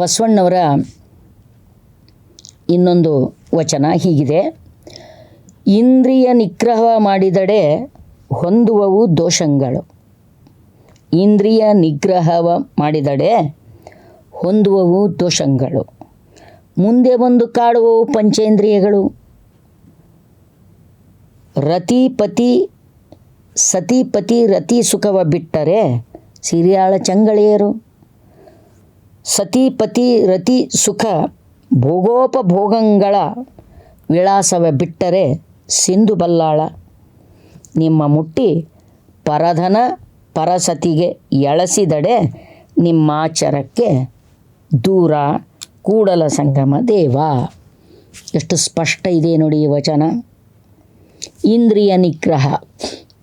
ಬಸವಣ್ಣವರ ಇನ್ನೊಂದು ವಚನ ಹೀಗಿದೆ. ಇಂದ್ರಿಯ ನಿಗ್ರಹ ಮಾಡಿದಡೆ ಹೊಂದುವವು ದೋಷಗಳು. ಇಂದ್ರಿಯ ನಿಗ್ರಹವ ಮಾಡಿದಡೆ ಹೊಂದುವವು ದೋಷಗಳು. ಮುಂದೆ ಬಂದು ಕಾಡುವವು ಪಂಚೇಂದ್ರಿಯಗಳು. ರತಿಪತಿ ಸತಿಪತಿ ರತಿ ಸುಖವ ಬಿಟ್ಟರೆ ಸಿರಿಯಾಳ ಚಂಗಳಿಯರು. ಸತಿಪತಿ ರತಿ ಸುಖ ಭೋಗೋಪಭೋಗಗಳ ವಿಳಾಸವ ಬಿಟ್ಟರೆ ಸಿಂಧು ಬಲ್ಲಾಳ. ನಿಮ್ಮ ಮುಟ್ಟಿ ಪರಧನ ಪರಸತಿಗೆ ಎಳಸಿದಡೆ ನಿಮ್ಮಾಚರಕ್ಕೆ ದೂರ ಕೂಡಲ ಸಂಗಮ ದೇವ. ಎಷ್ಟು ಸ್ಪಷ್ಟ ಇದೆ ನೋಡಿ ಈ ವಚನ. ಇಂದ್ರಿಯ ನಿಗ್ರಹ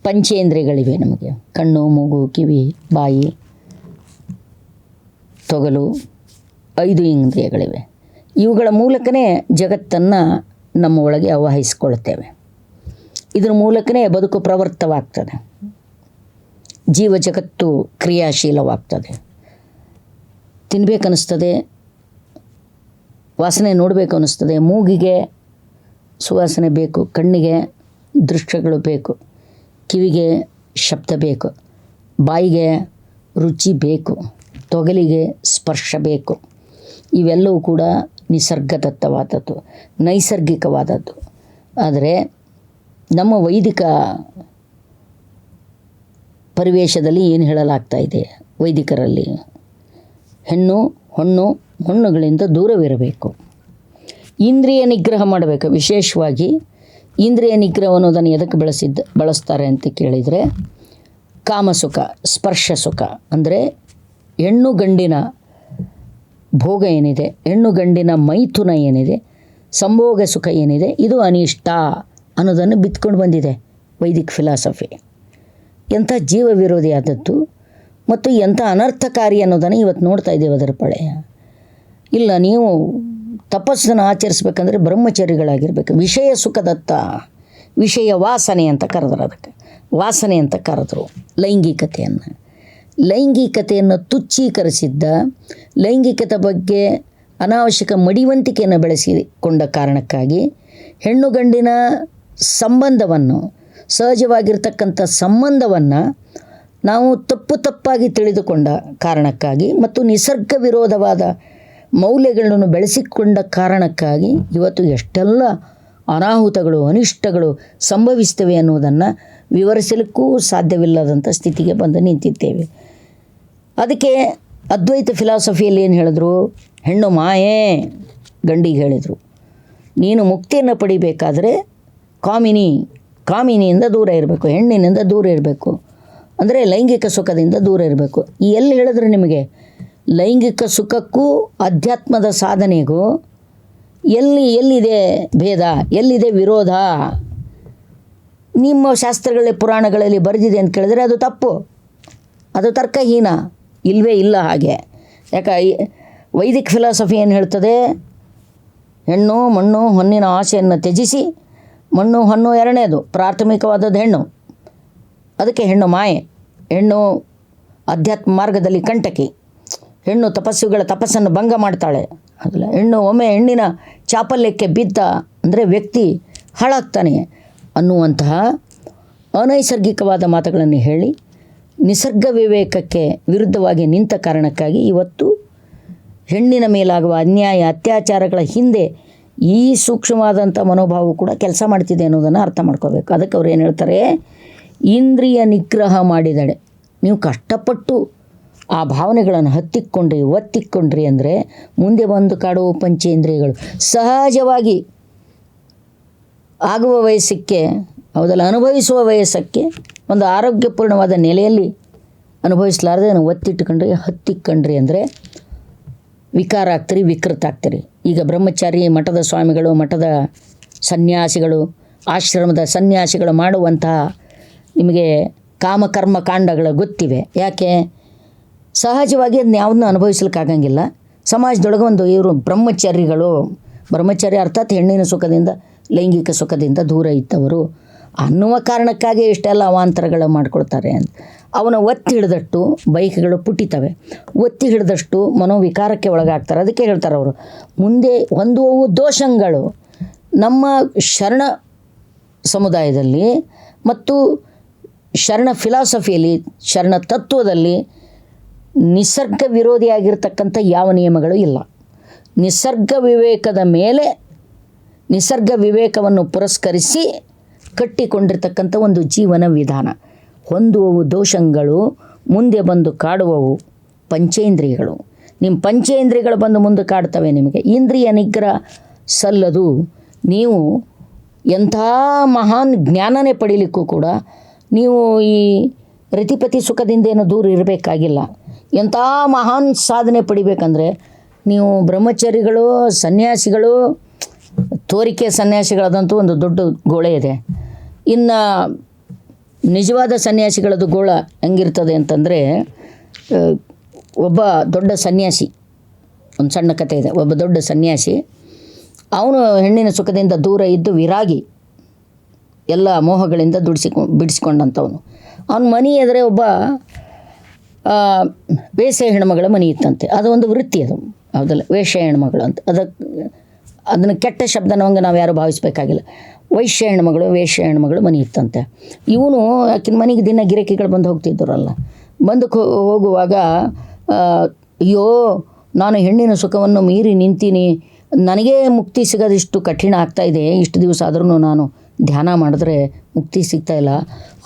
ಪಂಚೇಂದ್ರಿಯಗಳಿವೆ ನಮಗೆ. ಕಣ್ಣು, ಮೂಗು, ಕಿವಿ, ಬಾಯಿ. ತೊಗಲು ಐದು ಇಂದ್ರಿಯಗಳಿವೆ. ಇವುಗಳ ಮೂಲಕನೇ ಜಗತ್ತನ್ನು ನಮ್ಮ ಒಳಗೆ ಆವಾಹಿಸಿಕೊಳ್ಳುತ್ತೇವೆ. ಇದರ ಮೂಲಕನೇ ಬದುಕು ಪ್ರವೃತ್ತವಾಗ್ತದೆ ಜೀವ ಜಗತ್ತು ಕ್ರಿಯಾಶೀಲವಾಗ್ತದೆ. ತಿನ್ಬೇಕನ್ನಿಸ್ತದೆ, ವಾಸನೆ ನೋಡಬೇಕು ಅನ್ನಿಸ್ತದೆ ಮೂಗಿಗೆ ಸುವಾಸನೆ ಬೇಕು, ಕಣ್ಣಿಗೆ ದೃಶ್ಯಗಳು ಬೇಕು, ಕಿವಿಗೆ ಶಬ್ದ ಬೇಕು, ಬಾಯಿಗೆ ರುಚಿ ಬೇಕು. ತೊಗಲಿಗೆ ಸ್ಪರ್ಶ ಬೇಕು. ಇವೆಲ್ಲವೂ ಕೂಡ ನಿಸರ್ಗದತ್ತವಾದದ್ದು, ನೈಸರ್ಗಿಕವಾದದ್ದು. ಆದರೆ ನಮ್ಮ ವೈದಿಕ ಪರಿವೇಶದಲ್ಲಿ ಏನು ಹೇಳಲಾಗ್ತಾ ಇದೆ ವೈದಿಕರಲ್ಲಿ? ಹೆಣ್ಣು, ಹೊಣ್ಣು ಹೊಣ್ಣುಗಳಿಂದ ದೂರವಿರಬೇಕು. ಇಂದ್ರಿಯ ನಿಗ್ರಹ ಮಾಡಬೇಕು. ವಿಶೇಷವಾಗಿ ಇಂದ್ರಿಯ ನಿಗ್ರಹ ಅನ್ನೋದನ್ನು ಎದಕ್ಕೆ ಬಳಸಿದ್ದ, ಬಳಸ್ತಾರೆ ಅಂತ ಕೇಳಿದರೆ ಕಾಮಸುಖ, ಸ್ಪರ್ಶ ಸುಖ. ಅಂದರೆ ಹೆಣ್ಣು ಗಂಡಿನ ಭೋಗ ಏನಿದೆ? ಹೆಣ್ಣು ಗಂಡಿನ ಮೈಥುನ ಏನಿದೆ? ಸಂಭೋಗ ಸುಖ ಏನಿದೆ? ಇದು ಅನಿಷ್ಟ ಅನ್ನೋದನ್ನು ಬಿತ್ಕೊಂಡು ಬಂದಿದೆ ವೈದಿಕ ಫಿಲಾಸಫಿ ಎಂಥ ಜೀವ ವಿರೋಧಿಯಾದದ್ದು ಮತ್ತು ಎಂಥ ಅನರ್ಥಕಾರಿ ಅನ್ನೋದನ್ನು ಇವತ್ತು ನೋಡ್ತಾ ಇದ್ದೇವೆ ಅದರ ಪಳೆಯ ಇಲ್ಲ, ನೀವು ತಪಸ್ಸನ್ನು ಆಚರಿಸ್ಬೇಕಂದ್ರೆ ಬ್ರಹ್ಮಚಾರಿಗಳಾಗಿರ್ಬೇಕು ವಿಷಯ ಸುಖದತ್ತ, ವಿಷಯ ವಾಸನೆ ಅಂತ ಕರೆದ್ರು ಅದಕ್ಕೆ. ವಾಸನೆ ಅಂತ ಕರೆದ್ರು ಲೈಂಗಿಕತೆಯನ್ನು. ಲೈಂಗಿಕತೆಯನ್ನು ತುಚ್ಛೀಕರಿಸಿದ್ದ, ಲೈಂಗಿಕತೆ ಬಗ್ಗೆ ಅನಾವಶ್ಯಕ ಮಡಿವಂತಿಕೆಯನ್ನು ಬೆಳೆಸಿಕೊಂಡ ಕಾರಣಕ್ಕಾಗಿ ಹೆಣ್ಣು ಗಂಡಿನ ಸಂಬಂಧವನ್ನು, ಸಹಜವಾಗಿರ್ತಕ್ಕಂಥ ಸಂಬಂಧವನ್ನು ನಾವು ತಪ್ಪು ತಪ್ಪಾಗಿ ತಿಳಿದುಕೊಂಡ ಕಾರಣಕ್ಕಾಗಿ ಮತ್ತು ನಿಸರ್ಗ ವಿರೋಧವಾದ ಮೌಲ್ಯಗಳನ್ನು ಬೆಳೆಸಿಕೊಂಡ ಕಾರಣಕ್ಕಾಗಿ ಇವತ್ತು ಎಷ್ಟೆಲ್ಲ ಅನಾಹುತಗಳು, ಅನಿಷ್ಟಗಳು ಸಂಭವಿಸ್ತವೆ ಅನ್ನುವುದನ್ನು ವಿವರಿಸಲಿಕ್ಕೂ ಸಾಧ್ಯವಿಲ್ಲದಂಥ ಸ್ಥಿತಿಗೆ ಬಂದು ನಿಂತಿದ್ದೇವೆ. ಅದಕ್ಕೆ ಅದ್ವೈತ ಫಿಲಾಸಫಿಯಲ್ಲಿ ಏನು ಹೇಳಿದ್ರು? ಹೆಣ್ಣು ಮಾಯೆ, ಗಂಡಿಗೆ ಹೇಳಿದರು. ನೀನು ಮುಕ್ತಿಯನ್ನು ಪಡಿಬೇಕಾದರೆ ಕಾಮಿನಿ, ಕಾಮಿನಿಯಿಂದ ದೂರ ಇರಬೇಕು, ಹೆಣ್ಣಿನಿಂದ ದೂರ ಇರಬೇಕು. ಅಂದರೆ ಲೈಂಗಿಕ ಸುಖದಿಂದ ದೂರ ಇರಬೇಕು. ಈ ಎಲ್ಲಿ ಹೇಳಿದ್ರು ನಿಮಗೆ? ಲೈಂಗಿಕ ಸುಖಕ್ಕೂ ಅಧ್ಯಾತ್ಮದ ಸಾಧನೆಗೂ ಎಲ್ಲಿ, ಎಲ್ಲಿದೆ ಭೇದ, ಎಲ್ಲಿದೆ ವಿರೋಧ? ನಿಮ್ಮ ಶಾಸ್ತ್ರಗಳಲ್ಲಿ, ಪುರಾಣಗಳಲ್ಲಿ ಬರೆದಿದೆ ಅಂತ ಕೇಳಿದರೆ ಅದು ತಪ್ಪು. ಅದು ತರ್ಕಹೀನ. ಇಲ್ಲವೇ ಇಲ್ಲ ಹಾಗೆ. ಯಾಕೆ ವೈದಿಕ ಫಿಲಾಸಫಿ ಏನು ಹೇಳ್ತದೆ? ಹೆಣ್ಣು, ಮಣ್ಣು, ಹೊನ್ನಿನ ಆಸೆಯನ್ನು ತ್ಯಜಿಸಿ, ಮಣ್ಣು, ಹೊನ್ನು ಎರಡನೇದು, ಪ್ರಾಥಮಿಕವಾದದ್ದು ಹೆಣ್ಣು. ಅದಕ್ಕೆ ಹೆಣ್ಣು ಮಾಯೆ. ಹೆಣ್ಣು ಅಧ್ಯಾತ್ಮ ಮಾರ್ಗದಲ್ಲಿ ಕಂಟಕಿ. ಹೆಣ್ಣು ತಪಸ್ಸುಗಳ ತಪಸ್ಸನ್ನು ಭಂಗ ಮಾಡ್ತಾಳೆ. ಅದಲ್ಲ ಹೆಣ್ಣು ಒಮ್ಮೆ ಹೆಣ್ಣಿನ ಚಾಪಲ್ಯಕ್ಕೆ ಬಿದ್ದ ಅಂದರೆ ವ್ಯಕ್ತಿ ಹಾಳಾಗ್ತಾನೆ ಅನ್ನುವಂತಹ ಅನೈಸರ್ಗಿಕವಾದ ಮಾತುಗಳನ್ನು ಹೇಳಿ ನಿಸರ್ಗ ವಿವೇಕಕ್ಕೆ ವಿರುದ್ಧವಾಗಿ ನಿಂತ ಕಾರಣಕ್ಕಾಗಿ ಇವತ್ತು ಹೆಣ್ಣಿನ ಮೇಲಾಗುವ ಅನ್ಯಾಯ, ಅತ್ಯಾಚಾರಗಳ ಹಿಂದೆ ಈ ಸೂಕ್ಷ್ಮವಾದಂಥ ಮನೋಭಾವ ಕೂಡ ಕೆಲಸ ಮಾಡ್ತಿದೆ ಅನ್ನೋದನ್ನು ಅರ್ಥ ಮಾಡ್ಕೋಬೇಕು. ಅದಕ್ಕೆ ಅವ್ರು ಏನು ಹೇಳ್ತಾರೆ? ಇಂದ್ರಿಯ ನಿಗ್ರಹ ಮಾಡಿದಡೆ ನೀವು ಕಷ್ಟಪಟ್ಟು ಆ ಭಾವನೆಗಳನ್ನು ಹತ್ತಿಕ್ಕೊಂಡ್ರಿ, ಒತ್ತಿಕ್ಕೊಂಡ್ರಿ ಅಂದರೆ ಮುಂದೆ ಬಂದು ಕಾಡುವ ಪಂಚೇಂದ್ರಿಯಗಳು ಸಹಜವಾಗಿ ಆಗುವ ವಯಸ್ಸಕ್ಕೆ ಹೌದಲ್ಲ? ಅನುಭವಿಸುವ ವಯಸ್ಸಕ್ಕೆ ಒಂದು ಆರೋಗ್ಯಪೂರ್ಣವಾದ ನೆಲೆಯಲ್ಲಿ ಅನುಭವಿಸಲಾರದೆ ನಾವು ಒತ್ತಿಟ್ಕೊಂಡ್ರಿ ಹತ್ತಿಕ್ಕೊಂಡ್ರಿ ಅಂದರೆ ವಿಕಾರ ಆಗ್ತೀರಿ, ವಿಕೃತ ಆಗ್ತೀರಿ. ಈಗ ಬ್ರಹ್ಮಚಾರಿ, ಮಠದ ಸ್ವಾಮಿಗಳು, ಮಠದ ಸನ್ಯಾಸಿಗಳು, ಆಶ್ರಮದ ಸನ್ಯಾಸಿಗಳು ಮಾಡುವಂತಹ ನಿಮಗೆ ಕಾಮಕರ್ಮ ಕಾಂಡಗಳು ಗೊತ್ತಿವೆ. ಯಾಕೆ? ಸಹಜವಾಗಿ ಅದನ್ನ ಯಾವುದನ್ನು ಅನುಭವಿಸ್ಲಿಕ್ಕಾಗಂಗಿಲ್ಲ. ಸಮಾಜದೊಳಗೆ ಒಂದು ಇವರು ಬ್ರಹ್ಮಚಾರಿಗಳು, ಬ್ರಹ್ಮಚಾರಿ ಅರ್ಥಾತ್ ಹೆಣ್ಣಿನ ಸುಖದಿಂದ, ಲೈಂಗಿಕ ಸುಖದಿಂದ ದೂರ ಇದ್ದವರು. ಅನ್ನುವ ಕಾರಣಕ್ಕಾಗಿ ಇಷ್ಟೆಲ್ಲ ಅವಾಂತರಗಳು ಮಾಡ್ಕೊಳ್ತಾರೆ ಅಂತ. ಅವನ ಒತ್ತಿ ಹಿಡಿದಷ್ಟು ಬೈಕ್ಗಳು ಪುಟಿತವೆ ಒತ್ತಿ ಹಿಡಿದಷ್ಟು ಮನೋವಿಕಾರಕ್ಕೆ ಒಳಗಾಗ್ತಾರೆ. ಅದಕ್ಕೆ ಹೇಳ್ತಾರೆ ಅವರು, ಮುಂದೆ ಹೊಂದುವವು ದೋಷಗಳು ನಮ್ಮ ಶರಣ ಸಮುದಾಯದಲ್ಲಿ ಮತ್ತು ಶರಣ ಫಿಲಾಸಫಿಯಲ್ಲಿ, ಶರಣ ತತ್ವದಲ್ಲಿ ನಿಸರ್ಗ ವಿರೋಧಿಯಾಗಿರ್ತಕ್ಕಂಥ ಯಾವ ನಿಯಮಗಳು ಇಲ್ಲ. ನಿಸರ್ಗ ವಿವೇಕದ ಮೇಲೆ ನಿಸರ್ಗ ವಿವೇಕವನ್ನು ಪುರಸ್ಕರಿಸಿ ಕಟ್ಟಿಕೊಂಡಿರ್ತಕ್ಕಂಥ ಒಂದು ಜೀವನ ವಿಧಾನ. ಹೊಂದುವವು ದೋಷಗಳು, ಮುಂದೆ ಬಂದು ಕಾಡುವವು ಪಂಚೇಂದ್ರಿಯಗಳು. ನಿಮ್ಮ ಪಂಚೇಂದ್ರಿಯಗಳು ಬಂದು ಮುಂದೆ ಕಾಡ್ತವೆ ನಿಮಗೆ. ಇಂದ್ರಿಯ ನಿಗ್ರಹ ಸಲ್ಲದು. ನೀವು ಎಂಥ ಮಹಾನ್ ಜ್ಞಾನನೇ ಪಡೀಲಿಕ್ಕೂ ಕೂಡ ನೀವು ಈ ರತಿಪತಿ ಸುಖದಿಂದೇನು ದೂರ ಇರಬೇಕಾಗಿಲ್ಲ. ಎಂಥ ಮಹಾನ್ ಸಾಧನೆ ಪಡಿಬೇಕಂದ್ರೆ ನೀವು ಬ್ರಹ್ಮಚಾರಿಗಳು, ಸನ್ಯಾಸಿಗಳು, ತೋರಿಕೆ ಸನ್ಯಾಸಿಗಳದಂತೂ ಒಂದು ದೊಡ್ಡ ಗೋಳೆ ಇದೆ. ಇನ್ನು ನಿಜವಾದ ಸನ್ಯಾಸಿಗಳದ್ದು ಗೋಳ ಹೆಂಗಿರ್ತದೆ ಅಂತಂದರೆ ಒಬ್ಬ ದೊಡ್ಡ ಸನ್ಯಾಸಿ, ಒಂದು ಸಣ್ಣ ಕಥೆ ಇದೆ, ಒಬ್ಬ ದೊಡ್ಡ ಸನ್ಯಾಸಿ, ಅವನು ಹೆಣ್ಣಿನ ಸುಖದಿಂದ ದೂರ ಇದ್ದು ವಿರಾಗಿ ಎಲ್ಲ ಮೋಹಗಳಿಂದ ದುಡಿಸಿಕೊ ಬಿಡಿಸಿಕೊಂಡಂಥವನು ಅವನ ಮನೆ ಎದುರೇ ಒಬ್ಬ ವೇಶ್ಯ ಹೆಣ್ಮಗಳ ಮನೆ ಇತ್ತಂತೆ. ಅದು ಒಂದು ವೃತ್ತಿ ಅದು, ಹೌದಲ್ಲ ವೇಷ ಹೆಣ್ಮಗಳು ಅಂತ. ಅದಕ್ಕೆ ಅದನ್ನು ಕೆಟ್ಟ ಶಬ್ದನವಂಗೆ ನಾವು ಯಾರು ಭಾವಿಸ್ಬೇಕಾಗಿಲ್ಲ. ವೈಶ್ಯ ಹೆಣ್ಮಗಳು, ವೇಶ್ಯ ಹೆಣ್ಮಗಳು ಮನೆ ಇತ್ತಂತೆ. ಇವನು ಆಕಿನ ಮನೆಗೆ ದಿನ ಗಿರಾಕಿಗಳು ಬಂದು ಹೋಗ್ತಿದ್ದರಲ್ಲ. ಬಂದು ಹೋಗುವಾಗ ಅಯ್ಯೋ, ನಾನು ಹೆಣ್ಣಿನ ಸುಖವನ್ನು ಮೀರಿ ನಿಂತೀನಿ. ನನಗೇ ಮುಕ್ತಿ ಸಿಗೋದಿಷ್ಟು ಕಠಿಣ ಆಗ್ತಾಯಿದೆ ಇಷ್ಟು ದಿವಸ ಆದ್ರೂ ನಾನು ಧ್ಯಾನ ಮಾಡಿದ್ರೆ ಮುಕ್ತಿ ಸಿಗ್ತಾಯಿಲ್ಲ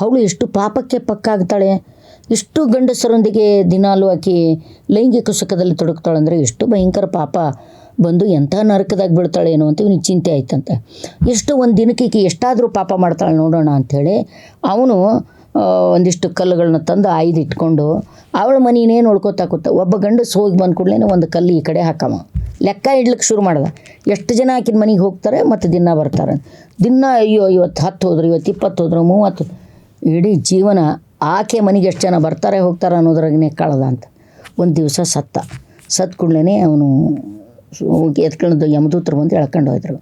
ಅವಳು ಎಷ್ಟು ಪಾಪಕ್ಕೆ ಪಕ್ಕಾಗ್ತಾಳೆ. ಇಷ್ಟು ಗಂಡಸರೊಂದಿಗೆ ದಿನಾಲು ಆಕೆ ಲೈಂಗಿಕ ಸುಖದಲ್ಲಿ ತೊಡಗ್ತಾಳೆ ಅಂದರೆ ಎಷ್ಟು ಭಯಂಕರ ಪಾಪ. ಬಂದು ಎಂಥ ನರಕದಾಗ ಬೀಳ್ತಾಳೇನೋ ಅಂತ ಇವನಿಗೆ ಚಿಂತೆ ಆಯ್ತಂತೆ. ಎಷ್ಟು ಒಂದು ದಿನಕ್ಕೆ ಈಕೆ ಎಷ್ಟಾದರೂ ಪಾಪ ಮಾಡ್ತಾಳೆ ನೋಡೋಣ ಅಂಥೇಳಿ ಅವನು ಒಂದಿಷ್ಟು ಕಲ್ಲುಗಳನ್ನ ತಂದು ಆಯ್ದು ಇಟ್ಕೊಂಡು ಅವಳ ಮನೆಯೇ ನೋಡ್ಕೋತಾ ಕೂತ, ಒಬ್ಬ ಗಂಡಸು ಹೋಗಿ ಬಂದ ಕೂಡಲೇ ಒಂದು ಕಲ್ಲು ಈ ಕಡೆ ಹಾಕಮ್ಮ ಲೆಕ್ಕ ಇಡ್ಲಿಕ್ಕೆ ಶುರು ಮಾಡ್ದ. ಎಷ್ಟು ಜನ ಆಕಿನ ಮನೆಗೆ ಹೋಗ್ತಾರೆ ಮತ್ತು ದಿನ ಬರ್ತಾರೆ. ದಿನ ಅಯ್ಯೋ ಇವತ್ತು ಹತ್ತು ಹೋದ್ರು ಇವತ್ತು ಇಪ್ಪತ್ತು ಹೋದ್ರು, ಮೂವತ್ತು. ಇಡೀ ಜೀವನ ಆಕೆ ಮನೆಗೆ ಎಷ್ಟು ಜನ ಬರ್ತಾರೆ, ಹೋಗ್ತಾರೆ ಅನ್ನೋದ್ರಾಗನೇ ಕಳೆದ ಅಂತ. ಒಂದು ದಿವಸ ಸತ್ತ. ಸತ್ ಕೂಡಲೇ ಅವನು ಎತ್ಕೊಂಡು ಯಮದೂತ್ರ ಬಂದು ಎಳ್ಕೊಂಡು ಹೋದ್ರು.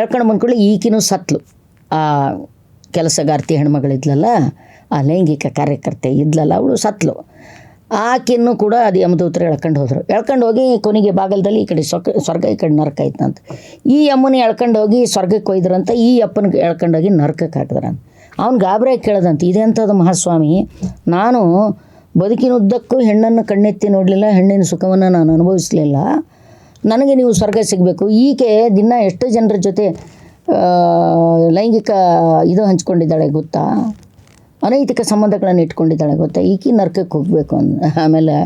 ಎಳ್ಕೊಂಡು ಕೂಡಲೇ ಈಕಿನೂ ಸತ್ಲು. ಆ ಕೆಲಸಗಾರ್ತಿ ಹೆಣ್ಮಗಳಿದ್ಲಲ್ಲ, ಆ ಲೈಂಗಿಕ ಕಾರ್ಯಕರ್ತೆ ಇದ್ಲಲ್ಲ, ಅವಳು ಸತ್ಲು. ಆಕೆಯನ್ನು ಕೂಡ ಅದು ಯಮದೂತ್ರ ಎಳ್ಕೊಂಡು ಹೋದರು. ಎಳ್ಕೊಂಡು ಹೋಗಿ ಕೊನೆಗೆ ಬಾಗಲದಲ್ಲಿ ಈ ಕಡೆ ಸ್ವರ್ಗ ಸ್ವರ್ಗ ಈ ಕಡೆ ನರಕ ಐತಂತ ಈ ಅಮ್ಮನ ಎಳ್ಕೊಂಡು ಹೋಗಿ ಸ್ವರ್ಗಕ್ಕೆ ಒಯ್ದ್ರಂತ, ಈ ಅಪ್ಪನ ಎಳ್ಕೊಂಡೋಗಿ ನರಕಕ್ಕೆ ಹಾಕಿದ್ರಂತ. ಅವ್ನು ಗಾಬರಿ ಕೇಳದಂತ. ಇದೆಂಥದ್ದು ಮಹಾಸ್ವಾಮಿ. ನಾನು ಬದುಕಿನುದ್ದಕ್ಕೂ ಹೆಣ್ಣನ್ನು ಕಣ್ಣೆತ್ತಿ ನೋಡಲಿಲ್ಲ, ಹೆಣ್ಣಿನ ಸುಖವನ್ನು ನಾನು ಅನುಭವಿಸಲಿಲ್ಲ. ನನಗೆ ನೀವು ಸ್ವರ್ಗ ಸಿಗಬೇಕು. ಈಕೆ ದಿನ ಎಷ್ಟು ಜನರ ಜೊತೆ ಲೈಂಗಿಕ ಇದು ಹಂಚ್ಕೊಂಡಿದ್ದಾಳೆ ಗೊತ್ತಾ? ಅನೈತಿಕ ಸಂಬಂಧಗಳನ್ನು ಇಟ್ಕೊಂಡಿದ್ದಾಳೆ ಗೊತ್ತಾ? ಈಕೆ ನರ್ಕಕ್ಕೆ ಹೋಗಬೇಕು ಅಂದ, ಆಮೇಲೆ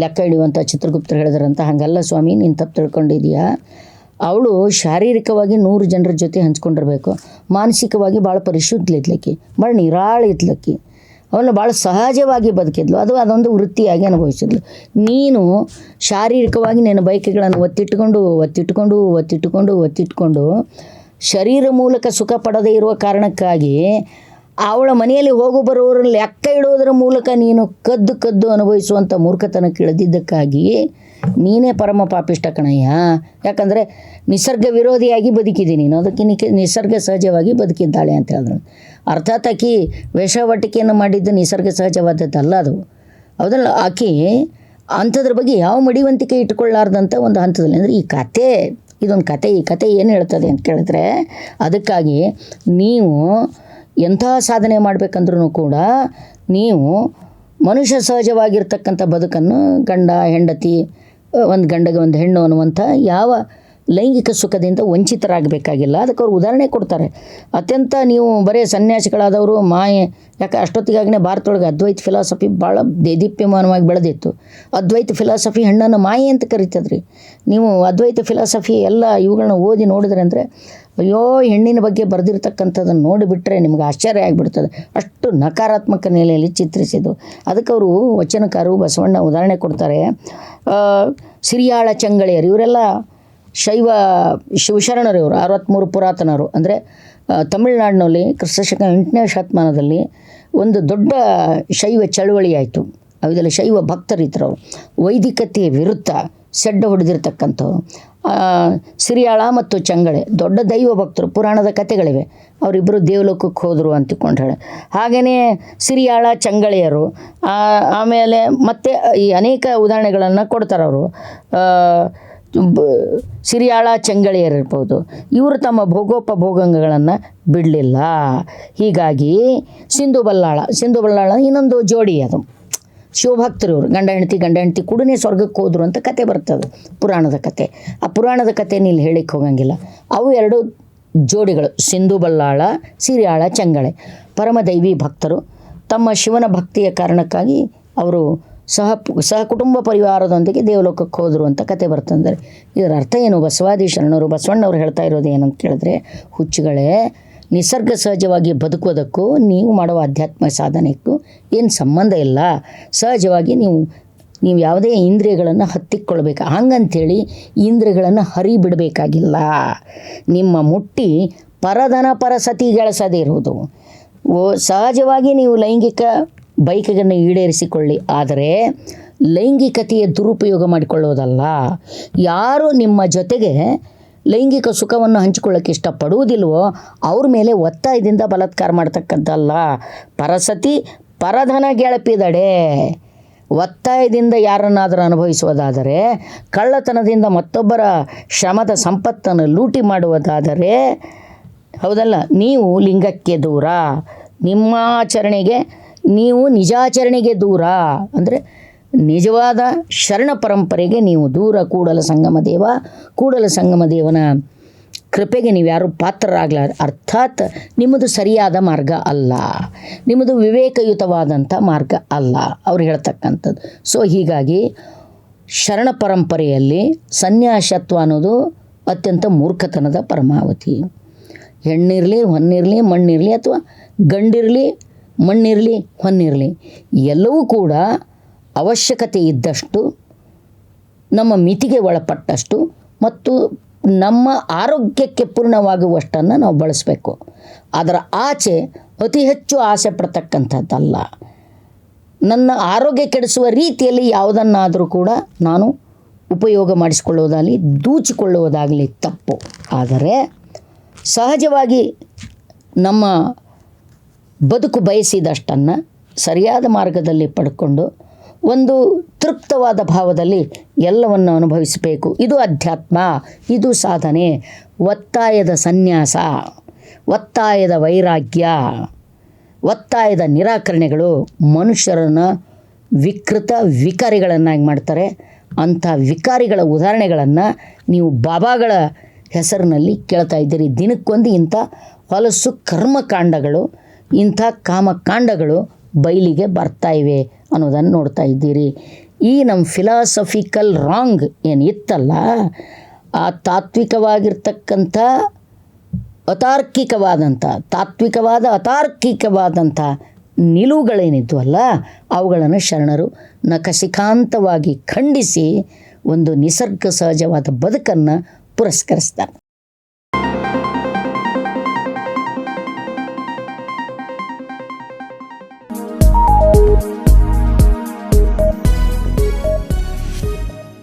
ಲೆಕ್ಕ ಹಿಡಿಯುವಂಥ ಚಿತ್ರಗುಪ್ತರು ಹೇಳಿದ್ರಂತ. ಹಾಗೆಲ್ಲ ಸ್ವಾಮಿ, ನೀನು ತಪ್ಪು ತಿಳ್ಕೊಂಡಿದೀಯಾ? ಅವಳು ಶಾರೀರಿಕವಾಗಿ ನೂರು ಜನರ ಜೊತೆ ಹಂಚ್ಕೊಂಡಿರ್ಬೇಕು. ಮಾನಸಿಕವಾಗಿ ಭಾಳ ಪರಿಶುದ್ಧಲಿದ್ಲಕ್ಕಿ ಭಾಳ ನಿರಾಳ ಇದ್ಲಕ್ಕಿ. ಅವಳು ಭಾಳ ಸಹಜವಾಗಿ ಬದುಕಿದ್ಲು. ಅದು ಅದೊಂದು ವೃತ್ತಿಯಾಗಿ ಅನುಭವಿಸಿದ್ಲು. ನೀನು ಶಾರೀರಿಕವಾಗಿ ನಿನ್ನ ಬೈಕ್ಗಳನ್ನು ಒತ್ತಿಟ್ಟುಕೊಂಡು ಒತ್ತಿಟ್ಟುಕೊಂಡು ಒತ್ತಿಟ್ಟುಕೊಂಡು ಒತ್ತಿಟ್ಕೊಂಡು ಶರೀರ ಮೂಲಕ ಸುಖ ಪಡದೇ ಇರುವ ಕಾರಣಕ್ಕಾಗಿ ಅವಳ ಮನೆಯಲ್ಲಿ ಹೋಗು ಬರೋರ ಲೆಕ್ಕ ಇಡೋದರ ಮೂಲಕ ನೀನು ಕದ್ದು ಕದ್ದು ಅನುಭವಿಸುವಂಥ ಮೂರ್ಖತನಕ್ಕೆ ಇಳಿದಿದ್ದಕ್ಕಾಗಿ ನೀನೇ ಪರಮ ಪಾಪಿಷ್ಟ ಕಣಯ್ಯ. ಯಾಕಂದರೆ ನಿಸರ್ಗ ವಿರೋಧಿಯಾಗಿ ಬದುಕಿದೆ ನೀನು. ಅದಕ್ಕೆ ನಿಸರ್ಗ ಸಹಜವಾಗಿ ಬದುಕಿದ್ದಾಳೆ ಅಂತ ಹೇಳಿದ್ರು. ಅರ್ಥಾತ್ ಆಕಿ ವೇಷವಾಟಿಕೆಯನ್ನು ಮಾಡಿದ್ದು ನಿಸರ್ಗ ಸಹಜವಾದದ್ದಲ್ಲ ಅದು. ಹೌದಲ್ಲ? ಆಕೆ ಅಂಥದ್ರ ಬಗ್ಗೆ ಯಾವ ಮಡಿವಂತಿಕೆ ಇಟ್ಕೊಳ್ಳಾರ್ದಂಥ ಒಂದು ಹಂತದಲ್ಲಿ. ಅಂದರೆ ಈ ಕತೆ, ಇದೊಂದು ಕತೆ, ಈ ಕತೆ ಏನು ಹೇಳ್ತದೆ ಅಂತ ಕೇಳಿದ್ರೆ ಅದಕ್ಕಾಗಿ ನೀವು ಎಂಥ ಸಾಧನೆ ಮಾಡಬೇಕಂದ್ರೂ ಕೂಡ ನೀವು ಮನುಷ್ಯ ಸಹಜವಾಗಿರ್ತಕ್ಕಂಥ ಬದುಕನ್ನು ಗಂಡ, ಹೆಂಡತಿ ಒಂದು ಗಂಡಗೆ ಒಂದು ಹೆಣ್ಣು ಅನ್ನುವಂಥ ಯಾವ ಲೈಂಗಿಕ ಸುಖದಿಂದ ವಂಚಿತರಾಗಬೇಕಾಗಿಲ್ಲ. ಅದಕ್ಕೆ ಅವ್ರು ಉದಾಹರಣೆ ಕೊಡ್ತಾರೆ. ಅತ್ಯಂತ ನೀವು ಬರೀ ಸನ್ಯಾಸಿಗಳಾದವರು, ಮಾಯೆ, ಯಾಕೆ ಅಷ್ಟೊತ್ತಿಗಾಗನೇ ಭಾರತದೊಳಗೆ ಅದ್ವೈತ ಫಿಲಾಸಫಿ ಭಾಳ ದೇದೀಪ್ಯಮಾನವಾಗಿ ಬೆಳೆದಿತ್ತು. ಅದ್ವೈತ ಫಿಲಾಸಫಿ ಹೆಣ್ಣನ್ನು ಮಾಯೆ ಅಂತ ಕರಿತದ್ರಿ. ನೀವು ಅದ್ವೈತ ಫಿಲಾಸಫಿ ಎಲ್ಲ ಇವುಗಳನ್ನ ಓದಿ ನೋಡಿದ್ರೆ ಅಂದರೆ, ಅಯ್ಯೋ ಹೆಣ್ಣಿನ ಬಗ್ಗೆ ಬರೆದಿರ್ತಕ್ಕಂಥದ್ದನ್ನು ನೋಡಿಬಿಟ್ರೆ ನಿಮ್ಗೆ ಆಶ್ಚರ್ಯ ಆಗಿಬಿಡ್ತದೆ. ಅಷ್ಟು ನಕಾರಾತ್ಮಕ ನೆಲೆಯಲ್ಲಿ ಚಿತ್ರಿಸಿದ್ದು. ಅದಕ್ಕೆ ಅವರು ವಚನಕಾರರು ಬಸವಣ್ಣ ಉದಾಹರಣೆ ಕೊಡ್ತಾರೆ. ಸಿರಿಯಾಳ ಚಂಗಳಿಯರು, ಇವರೆಲ್ಲ ಶೈವ ಶಿವಶರಣರು ಇವರು ಅರವತ್ತ್ಮೂರು ಪುರಾತನರು, ಅಂದರೆ ತಮಿಳುನಾಡಿನಲ್ಲಿ ಕ್ರಿಸ್ತಶಕ ಎಂಟನೇ ಶತಮಾನದಲ್ಲಿ ಒಂದು ದೊಡ್ಡ ಶೈವ ಚಳುವಳಿ ಆಯಿತು. ಅವಿದೆಲ್ಲ ಶೈವ ಭಕ್ತರಿದ್ದರು ವೈದಿಕತೆಯ ವಿರುದ್ಧ ಸೆಡ್ಡ ಹೊಡೆದಿರ್ತಕ್ಕಂಥವ್ರು. ಸಿರಿಯಾಳ ಮತ್ತು ಚಂಗಳೆ, ದೊಡ್ಡ ದೈವ ಭಕ್ತರು, ಪುರಾಣದ ಕಥೆಗಳಿವೆ. ಅವರಿಬ್ಬರು ದೇವಲೋಕಕ್ಕೆ ಹೋದರು ಅಂತಿಕೊಂಡು ಹೇಳಿ ಹಾಗೆಯೇ ಸಿರಿಯಾಳ, ಚಂಗಳೆಯರು ಆಮೇಲೆ ಮತ್ತೆ ಈ ಅನೇಕ ಉದಾಹರಣೆಗಳನ್ನು ಕೊಡ್ತಾರೆ ಅವರು ಸಿರಿಯಾಳ ಚೆಂಗಳಿಯರಿರ್ಬೋದು ಇವರು ತಮ್ಮ ಭೋಗೋಪಭೋಗಗಳನ್ನು ಬಿಡಲಿಲ್ಲ. ಹೀಗಾಗಿ ಸಿಂಧು ಬಲ್ಲಾಳ ಸಿಂಧು ಬಲ್ಲಾಳ ಇನ್ನೊಂದು ಜೋಡಿ ಅದು. ಶಿವಭಕ್ತರು ಇವರು, ಗಂಡ ಹೆಂಡತಿ ಗಂಡ ಹೆಂಡತಿ ಕೂಡನೇ ಸ್ವರ್ಗಕ್ಕೆ ಹೋದ್ರು ಅಂತ ಕತೆ ಬರ್ತದೆ, ಪುರಾಣದ ಕತೆ. ಆ ಪುರಾಣದ ಕತೆ ಇಲ್ಲಿ ಹೇಳಿಕ್ಕೆ ಹೋಗಂಗಿಲ್ಲ. ಅವು ಎರಡು ಜೋಡಿಗಳು, ಸಿಂಧು ಬಲ್ಲಾಳ, ಸಿರಿಯಾಳ ಚಂಗಳೆ. ಪರಮದೈವಿ ಭಕ್ತರು, ತಮ್ಮ ಶಿವನ ಭಕ್ತಿಯ ಕಾರಣಕ್ಕಾಗಿ ಅವರು ಸಹ ಸಹ ಕುಟುಂಬ ಪರಿವಾರದೊಂದಿಗೆ ದೇವಲೋಕಕ್ಕೆ ಹೋದರು ಅಂತ ಕತೆ ಬರ್ತಂದರೆ. ಇದರ ಅರ್ಥ ಏನು? ಬಸವಾದಿ ಶರಣರು ಬಸವಣ್ಣವ್ರು ಹೇಳ್ತಾ ಇರೋದು ಏನಂತ ಕೇಳಿದ್ರೆ, ಹುಚ್ಚುಗಳೇ, ನಿಸರ್ಗ ಸಹಜವಾಗಿ ಬದುಕೋದಕ್ಕೂ ನೀವು ಮಾಡುವ ಆಧ್ಯಾತ್ಮ ಸಾಧನೆಗೂ ಏನು ಸಂಬಂಧ ಇಲ್ಲ. ಸಹಜವಾಗಿ ನೀವು ನೀವು ಯಾವುದೇ ಇಂದ್ರಿಯಗಳನ್ನು ಹತ್ತಿಕ್ಕೊಳ್ಬೇಕು. ಹಂಗಂಥೇಳಿ ಇಂದ್ರಿಯಗಳನ್ನು ಹರಿಬಿಡಬೇಕಾಗಿಲ್ಲ. ನಿಮ್ಮ ಮುಟ್ಟಿ ಪರಧನ ಪರಸತಿ ಗೆಳಸದೇ ಇರುವುದು. ಓ, ಸಹಜವಾಗಿ ನೀವು ಲೈಂಗಿಕ ಬೈಕನ್ನು ಈಡೇರಿಸಿಕೊಳ್ಳಿ. ಆದರೆ ಲೈಂಗಿಕತೆಯ ದುರುಪಯೋಗ ಮಾಡಿಕೊಳ್ಳೋದಲ್ಲ. ಯಾರು ನಿಮ್ಮ ಜೊತೆಗೆ ಲೈಂಗಿಕ ಸುಖವನ್ನು ಹಂಚಿಕೊಳ್ಳೋಕೆ ಇಷ್ಟಪಡುವುದಿಲ್ವೋ ಅವ್ರ ಮೇಲೆ ಒತ್ತಾಯದಿಂದ ಬಲಾತ್ಕಾರ ಮಾಡ್ತಕ್ಕಂಥಲ್ಲ. ಪರಸತಿ ಪರಧನ ಗೆಳಪಿದಡೆ, ಒತ್ತಾಯದಿಂದ ಯಾರನ್ನಾದರೂ ಅನುಭವಿಸುವುದಾದರೆ, ಕಳ್ಳತನದಿಂದ ಮತ್ತೊಬ್ಬರ ಶ್ರಮದ ಸಂಪತ್ತನ್ನು ಲೂಟಿ ಮಾಡುವುದಾದರೆ, ಹೌದಲ್ಲ? ನೀವು ಲಿಂಗಕ್ಕೆ ದೂರ. ನಿಮ್ಮ ಆಚರಣೆಗೆ ನೀವು ನಿಜಾಚರಣೆಗೆ ದೂರ, ಅಂದರೆ ನಿಜವಾದ ಶರಣ ಪರಂಪರೆಗೆ ನೀವು ದೂರ, ಕೂಡಲ ಸಂಗಮ ದೇವ, ಕೂಡಲ ಸಂಗಮ ದೇವನ ಕೃಪೆಗೆ ನೀವು ಯಾರು ಪಾತ್ರರಾಗಲ, ಅರ್ಥಾತ್ ನಿಮ್ಮದು ಸರಿಯಾದ ಮಾರ್ಗ ಅಲ್ಲ, ನಿಮ್ಮದು ವಿವೇಕಯುತವಾದಂಥ ಮಾರ್ಗ ಅಲ್ಲ, ಅವ್ರು ಹೇಳ್ತಕ್ಕಂಥದ್ದು. ಸೊ ಹೀಗಾಗಿ ಶರಣ ಪರಂಪರೆಯಲ್ಲಿ ಸನ್ಯಾಸತ್ವ ಅನ್ನೋದು ಅತ್ಯಂತ ಮೂರ್ಖತನದ ಪರಮಾವಧಿ. ಹೆಣ್ಣಿರಲಿ, ಹೊನ್ನಿರಲಿ, ಮಣ್ಣಿರಲಿ ಅಥವಾ ಗಂಡಿರಲಿ ಮಣ್ಣಿರಲಿ, ಹೊನ್ನಿರಲಿ, ಎಲ್ಲವೂ ಕೂಡ ಅವಶ್ಯಕತೆ ಇದ್ದಷ್ಟು, ನಮ್ಮ ಮಿತಿಗೆ ಒಳಪಟ್ಟಷ್ಟು ಮತ್ತು ನಮ್ಮ ಆರೋಗ್ಯಕ್ಕೆ ಪೂರ್ಣವಾಗುವಷ್ಟನ್ನು ನಾವು ಬಳಸಬೇಕು. ಅದರ ಆಚೆ ಅತಿ ಹೆಚ್ಚು ಆಸೆ ಪಡ್ತಕ್ಕಂಥದ್ದಲ್ಲ. ನನ್ನ ಆರೋಗ್ಯ ಕೆಡಿಸುವ ರೀತಿಯಲ್ಲಿ ಯಾವುದನ್ನಾದರೂ ಕೂಡ ನಾನು ಉಪಯೋಗ ಮಾಡಿಸಿಕೊಳ್ಳುವುದಾಗಲಿ, ದೂಚಿಕೊಳ್ಳುವುದಾಗಲಿ ತಪ್ಪು. ಆದರೆ ಸಹಜವಾಗಿ ಎಲ್ಲವನ್ನು ಬದುಕು ಬಯಸಿದಷ್ಟನ್ನು ಸರಿಯಾದ ಮಾರ್ಗದಲ್ಲಿ ಪಡ್ಕೊಂಡು ಒಂದು ತೃಪ್ತವಾದ ಭಾವದಲ್ಲಿ ಎಲ್ಲವನ್ನು ಅನುಭವಿಸಬೇಕು. ಇದು ಅಧ್ಯಾತ್ಮ, ಇದು ಸಾಧನೆ. ಒತ್ತಾಯದ ಸನ್ಯಾಸ, ಒತ್ತಾಯದ ವೈರಾಗ್ಯ, ಒತ್ತಾಯದ ನಿರಾಕರಣೆಗಳು ಮನುಷ್ಯರನ್ನು ವಿಕೃತ ವಿಕಾರಿಗಳನ್ನಾಗಿ ಮಾಡ್ತಾರೆ. ಅಂಥ ವಿಕಾರಿಗಳ ಉದಾಹರಣೆಗಳನ್ನು ನೀವು ಬಾಬಾಗಳ ಹೆಸರಿನಲ್ಲಿ ಕೇಳ್ತಾ ಇದ್ದೀರಿ. ದಿನಕ್ಕೊಂದು ಇಂಥ ಹೊಲಸು ಕರ್ಮಕಾಂಡಗಳು ಇಂಥ ಕಾಮಕಾಂಡಗಳು ಬಯಲಿಗೆ ಬರ್ತಾ ಇವೆ ಅನ್ನೋದನ್ನು ನೋಡ್ತಾ ಇದ್ದೀರಿ. ಈ ನಮ್ಮ ಫಿಲಾಸಫಿಕಲ್ ರಾಂಗ್ ಏನು ಇತ್ತಲ್ಲ ಆ ತಾತ್ವಿಕವಾಗಿರ್ತಕ್ಕಂಥ, ಅತಾರ್ಕಿಕವಾದಂಥ, ತಾತ್ವಿಕವಾದ ಅತಾರ್ಕಿಕವಾದಂಥ ನಿಲುವುಗಳೇನಿದ್ವಲ್ಲ ಅವುಗಳನ್ನು ಶರಣರು ನಕಸಿಕಾಂತವಾಗಿ ಖಂಡಿಸಿ ಒಂದು ನಿಸರ್ಗ ಸಹಜವಾದ ಬದುಕನ್ನು ಪುರಸ್ಕರಿಸ್ತಾರೆ.